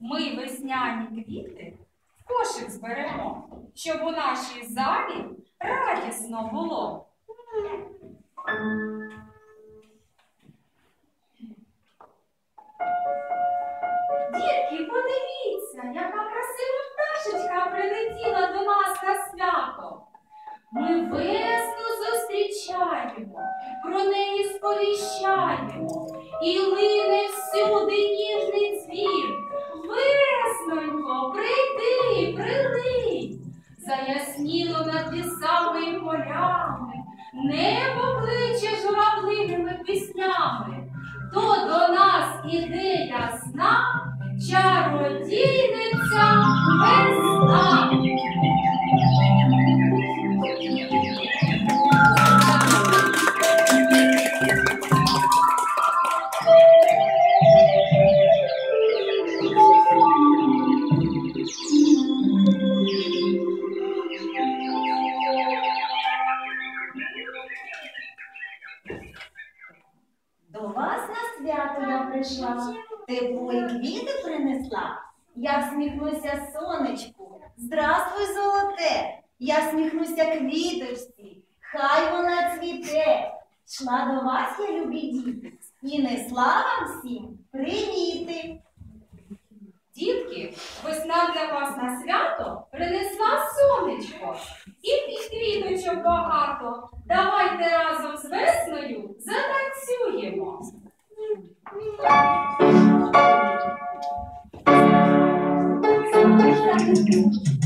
Ми весняні квіти в кошик зберемо, щоб у нашій залі радісно було. Дітки, подивіться, яка красива пташечка прилетіла до нас на свято. Ми весну зустрічаємо, про неї сповіщаємо, і лине всюди ніжний дзвін. Веснонько, прийди, прилинь, заясніло над лісами і полями, піснями. То до нас іде ясна чародійниця весна. До вас на свято я прийшла, тепло і квіти принесла. Я всміхнуся сонечку. Здравствуй, золоте! Я всміхнуся квіточці, хай вона цвіте. Шла до вас, я любі діти, і несла вам всім привіти. Дітки, весна для вас на свято принесла сонечко і квіточок багато. Давайте разом з весною затанцюємо. Thank you.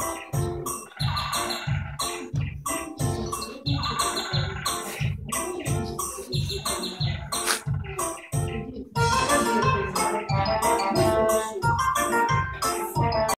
Thank.